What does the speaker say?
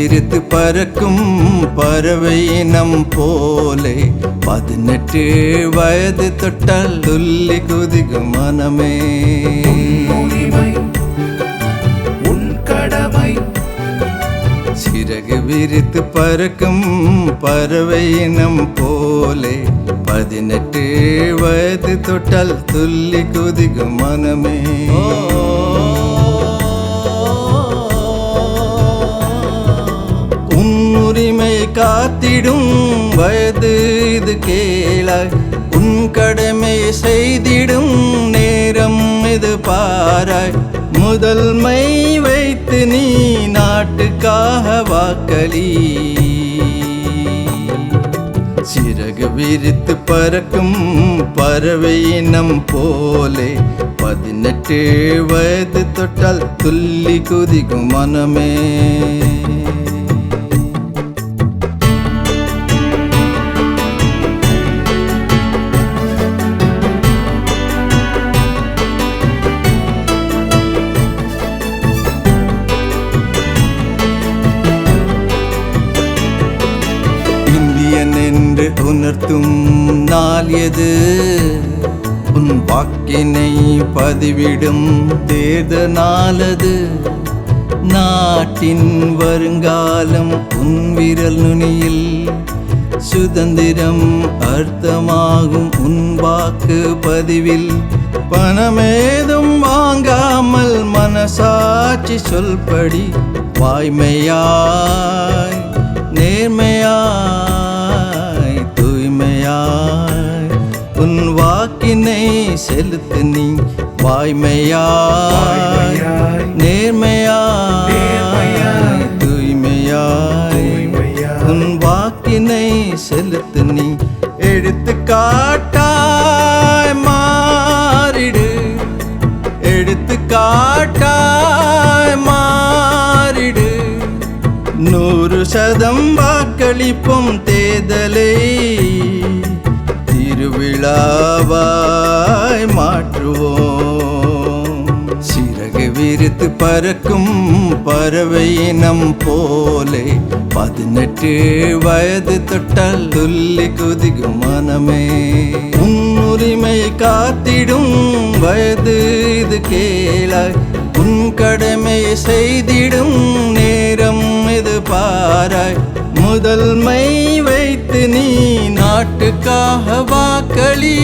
பறக்கும் பறவை இனம் போலே. பதினெட்டு வயது தொட்டால் துள்ளி குதிக்கும் மனமே. உன் கடமை. சிறகு விரித்து பறக்கும் பறவை இனம் போலே. பதினெட்டு வயது தொட்டால் துள்ளி குதிக்கும் மனமே. உன் உரிமை காத்திடும் வயது இது கேளாய். உன் கடமை செய்திடும் நேரம் இது பாராய். முதல்மை வைத்து நீ நாட்டுக்காக வாக்களி. சிறகு விரித்து பறக்கும் பறவை இனம் போலே. பதினெட்டு வயது தொட்டால் துள்ளி குதிக்கும் மனமே. உணர்த்தும் நாள் எது? உன் வாக்கினை பதிவிடும் தேர்த நாளது நாட்டின் வருங்காலம் உன் விரல் நுனியில். சுதந்திரம் அர்த்தமாகும் உன் வாக்கு பதிவில். பணமேதும் வாங்காமல் மனசாட்சி சொல்படி. வாய்மையாய் நேர்மையாய். உன் வாக்கினை செலுத்து நீ வாய்மையாய். நேர்மையாய். தூய்மையாய். உன் வாக்கினை செலுத்து நீ எடுத்துக்காட்டாய் மாறிடு. எடுத்துக்காட்டாய் மாறிடு. நூறு சதம் வாக்களிப்போம் தேர்தலை திருவிழாவாய் மாற்றுவோம். சிறகு விரித்து பறக்கும் பறவையினம் போலே பதினெட்டு வயது தொட்டால் துள்ளி குதிக்கும் மனமே. உன்னுரிமை காத்திடும் வயது இது கேளாய் உன் கடமை செய்திடும் நேரம் இது பாராய். முதல்மை வைத்து நீ நாட்டுக்காகவா வாக்களி